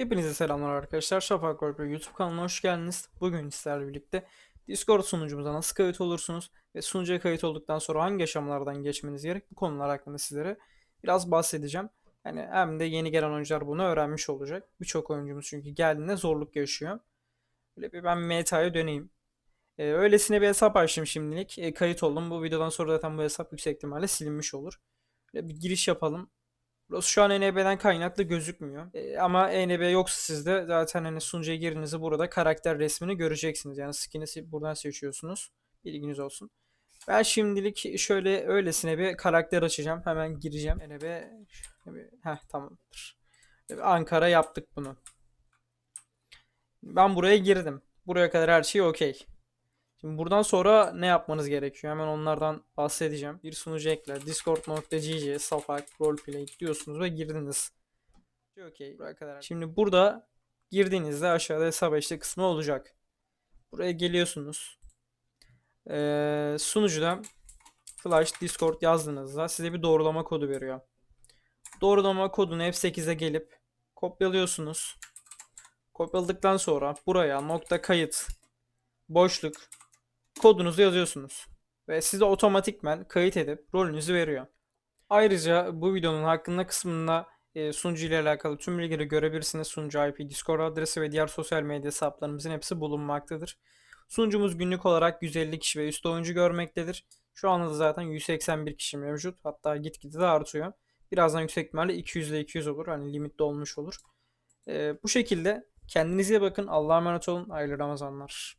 Hepinize selamlar arkadaşlar. Şafak Korkut YouTube kanalına hoş geldiniz. Bugün sizlerle birlikte Discord sunucumuza nasıl kayıt olursunuz ve sunucuya kayıt olduktan sonra hangi aşamalardan geçmeniz gerek bu konular hakkında sizlere biraz bahsedeceğim. Yani hem de yeni gelen oyuncular bunu öğrenmiş olacak. Birçok oyuncumuz çünkü geldiğinde zorluk yaşıyor. Böyle bir ben meta'ya döneyim. Ee, öylesine bir hesap açtım şimdilik. Ee, kayıt oldum. Bu videodan sonra zaten bu hesap yüksek ihtimalle silinmiş olur. Böyle bir giriş yapalım. Burası şu an ENB'den kaynaklı gözükmüyor. E, ama ENB yoksa sizde zaten hani sunucuya girdiğinizde burada karakter resmini göreceksiniz. Yani skin'i buradan seçiyorsunuz. Bilginiz olsun. Ben şimdilik şöyle öylesine bir karakter açacağım. Hemen gireceğim. ENB heh tamamdır. E, Ankara yaptık bunu. Ben buraya girdim. Buraya kadar her şey okey. Şimdi buradan sonra ne yapmanız gerekiyor? Hemen onlardan bahsedeceğim. Bir sunucu ekle. Discord.gg Safak Roleplay diyorsunuz ve girdiniz. Okey. Buraya kadar. Şimdi burada girdiğinizde aşağıda hesap işte kısmı olacak. Buraya geliyorsunuz. Ee, sunucuda Flash Discord yazdığınızda size bir doğrulama kodu veriyor. Doğrulama kodunu F8'e gelip kopyalıyorsunuz. Kopyaladıktan sonra buraya nokta kayıt boşluk kodunuzu yazıyorsunuz. Ve size otomatikmen kayıt edip rolünüzü veriyor. Ayrıca bu videonun hakkında kısmında e, sunucu ile alakalı tüm bilgileri görebilirsiniz. Sunucu IP, Discord adresi ve diğer sosyal medya hesaplarımızın hepsi bulunmaktadır. Sunucumuz günlük olarak 150 kişi ve üstü oyuncu görmektedir. Şu anda da zaten 181 kişi mevcut. Hatta gitgide de artıyor. Birazdan yüksek ihtimalle 200 ile 200 olur. Hani limit de olmuş olur. E, bu şekilde kendinize bakın. Allah'a emanet olun. Hayırlı Ramazanlar.